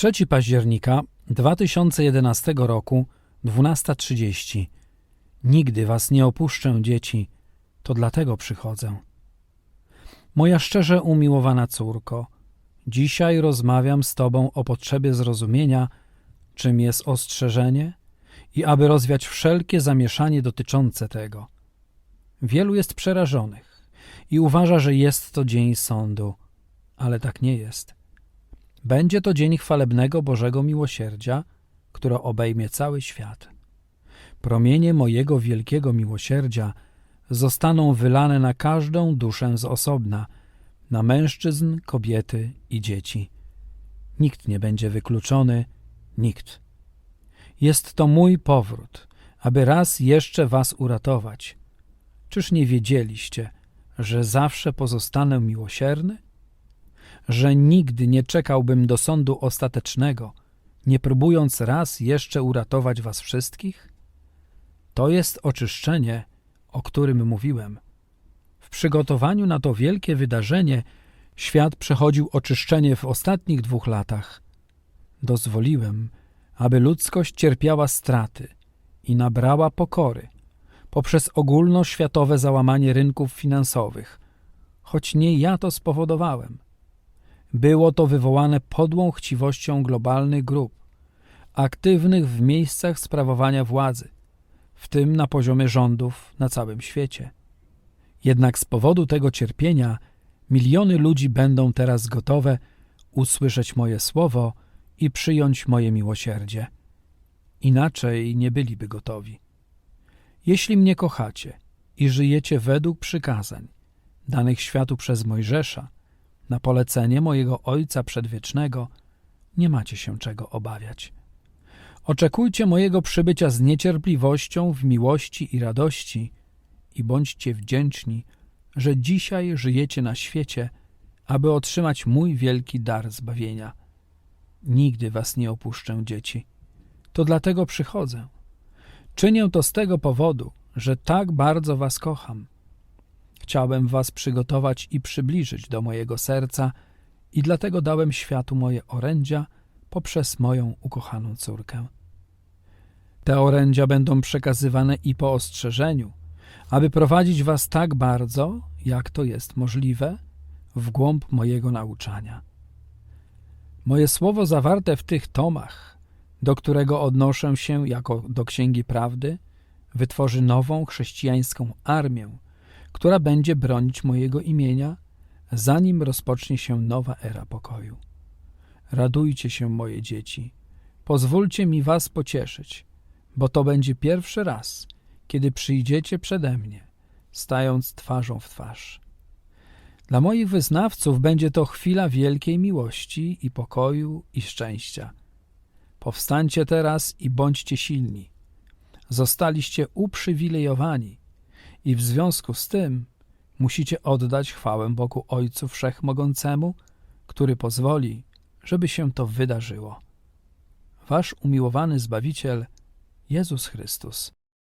3 października 2011 roku, 12.30. Nigdy was nie opuszczę, dzieci, to dlatego przychodzę. Moja szczerze umiłowana córko, dzisiaj rozmawiam z tobą o potrzebie zrozumienia, czym jest ostrzeżenie i aby rozwiać wszelkie zamieszanie dotyczące tego. Wielu jest przerażonych i uważa, że jest to dzień sądu, ale tak nie jest. Będzie to dzień chwalebnego Bożego miłosierdzia, które obejmie cały świat. Promienie mojego wielkiego miłosierdzia zostaną wylane na każdą duszę z osobna, na mężczyzn, kobiety i dzieci. Nikt nie będzie wykluczony, nikt. Jest to mój powrót, aby raz jeszcze was uratować. Czyż nie wiedzieliście, że zawsze pozostanę miłosierny? Że nigdy nie czekałbym do sądu ostatecznego, nie próbując raz jeszcze uratować was wszystkich? To jest oczyszczenie, o którym mówiłem. W przygotowaniu na to wielkie wydarzenie świat przechodził oczyszczenie w ostatnich dwóch latach. Dozwoliłem, aby ludzkość cierpiała straty i nabrała pokory poprzez ogólnoświatowe załamanie rynków finansowych, choć nie ja to spowodowałem. Było to wywołane podłą chciwością globalnych grup, aktywnych w miejscach sprawowania władzy, w tym na poziomie rządów na całym świecie. Jednak z powodu tego cierpienia miliony ludzi będą teraz gotowe usłyszeć moje słowo i przyjąć moje miłosierdzie. Inaczej nie byliby gotowi. Jeśli mnie kochacie i żyjecie według przykazań danych światu przez Mojżesza, na polecenie mojego Ojca Przedwiecznego, nie macie się czego obawiać. Oczekujcie mojego przybycia z niecierpliwością w miłości i radości i bądźcie wdzięczni, że dzisiaj żyjecie na świecie, aby otrzymać mój wielki dar zbawienia. Nigdy was nie opuszczę, dzieci. To dlatego przychodzę. Czynię to z tego powodu, że tak bardzo was kocham. Chciałem was przygotować i przybliżyć do mojego serca i dlatego dałem światu moje orędzia poprzez moją ukochaną córkę. Te orędzia będą przekazywane i po ostrzeżeniu, aby prowadzić was tak bardzo, jak to jest możliwe, w głąb mojego nauczania. Moje słowo zawarte w tych tomach, do którego odnoszę się jako do Księgi Prawdy, wytworzy nową chrześcijańską armię, która będzie bronić mojego imienia, zanim rozpocznie się nowa era pokoju. Radujcie się, moje dzieci, pozwólcie mi was pocieszyć, bo to będzie pierwszy raz, kiedy przyjdziecie przede mnie, stając twarzą w twarz. Dla moich wyznawców będzie to chwila wielkiej miłości i pokoju i szczęścia. Powstańcie teraz i bądźcie silni. Zostaliście uprzywilejowani i w związku z tym musicie oddać chwałę Bogu Ojcu Wszechmogącemu, który pozwoli, żeby się to wydarzyło. Wasz umiłowany Zbawiciel, Jezus Chrystus.